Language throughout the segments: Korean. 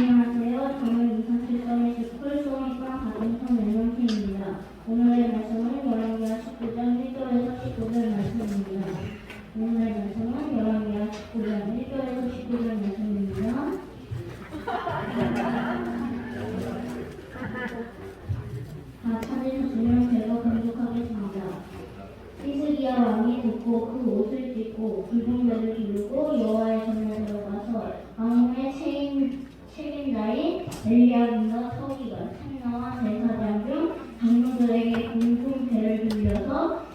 안녕하세요. 저는 이산칠성의 스쿨소음과 가정성 멜론팀입니다. 오늘의 말씀은 열왕기하 19장 1절에서 19절 말씀입니다. 오늘의 말씀은 열왕기하 19장 1절에서 19절 말씀입니다. 다 찾은 두명 대거 공격하겠습니다. 히스기야 왕이 듣고 그 옷을 찢고 불분배를 두르고 여와의 전에 들어가서 왕의 세 엘리야kim과 서기가 참나와 제사장 중 장로들에게 공중 배를 돌려서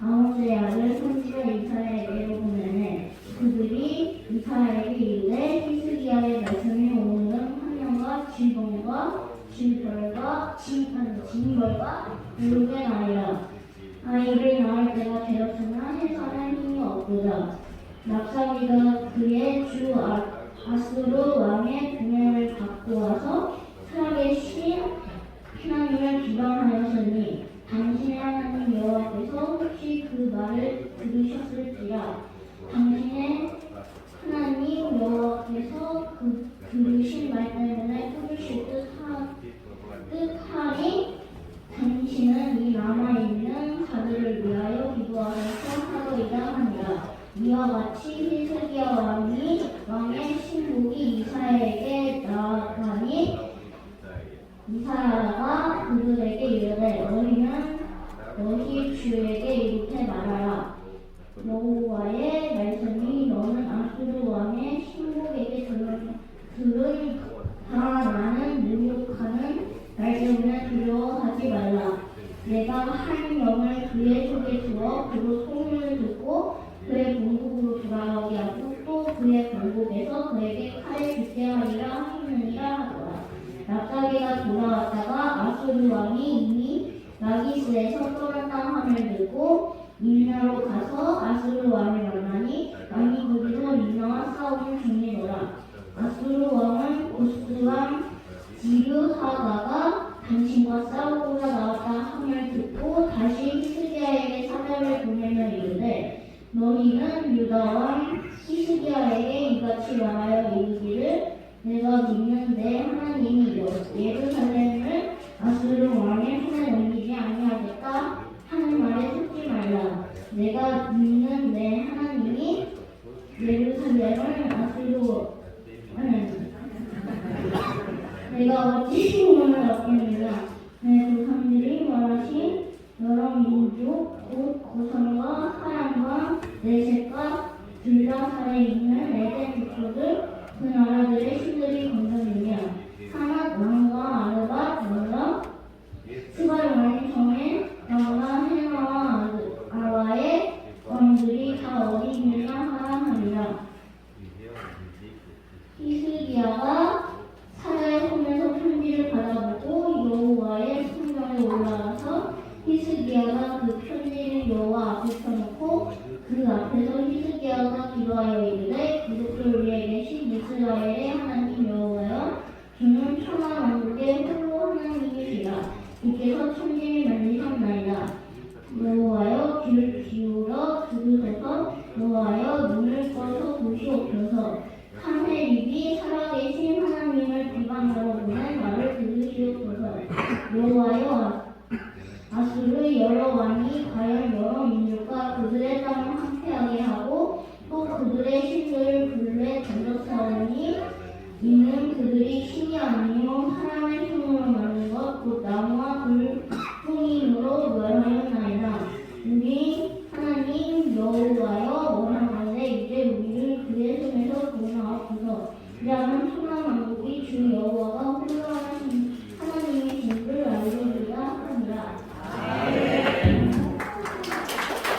아모스의 아들 선지자 이사야에게로 보내네. 그들이 이사야에게 이르되 히스기야의 말씀이 오는 환영과 질병과 질벌과 진, 아니, 징벌과 누룩의 나이라. 아이를 낳을 때가 되었으나 해서는 힘이 없도다. 납사기가 그의 주 아, 아수르 왕의 분명을 갖고 와서 살아계신 하나님을 비방하였으니 당신의 하나님 여호와께서 혹시 그 말을 들으셨을지라 당신의 하나님 여호와께서 그 들으신 말 때문에 끊으실 듯하, 뜻하니 당신은 이 남아있는 자들을 위하여 기도하면서 하루이다 하니라 이와 같이 히스기야 왕이 왕의 신복이 이사에게 나가니 이사야가 그들에게 이르되 너희는 너희 주에게 이렇게 말하라. 여호와의 말씀이 너는 아수르 왕의 신복에게 들은 들은 다 나는 능욕하는 날 때문에 두려워하지 말라 내가 한 영을 그의 속에 두어 그로 소문을 듣고 그의 본국으로 돌아가게 하고 또 그의 그에게 칼을 죽게 하리라 하느니라 하더라 납작이가 돌아왔다가 아수르 왕이 이미 라기스에서 떠났다 함을 듣고 밀나로 가서 아수르 왕을 만나니 왕이 거기서 밀나와 싸움을 중이더라. 아수르 왕은 보스왕 지르하다가 당신과 싸우고자 나왔다 함을 듣고 다시 히스기야에게 사자를 보내며 이르되 너희는 유다왕 히스기야에게 이같이 말하여 이르기를 내가 믿는 내 하나님이 예루살렘을 아수르 왕의 손에 넘기지 아니하겠다? 하는 말에 속지 말라. 내가 믿는 내 하나님이 예루살렘을 아수르 내가 어찌 신문을 얻겠느냐? 내 조상들이 말하신 여러 민족 곧 고선과 사람과 내 둘다 살아있는 에덴 족속을 그 나라들의 신들이 건져내며 하나 왕과 아르바 왕과 스발 왕의 정에 왕과 헤나와 아와의 왕들이 다 있느 귀를 기울여 두루두번 놓아요 눈을 떠서 보시옵소서 카멜입이 살아계신 하나님을 비방으로 보는 말을 들으시옵소서. 여호와여 아수르 여러 왕 去旅我都不知道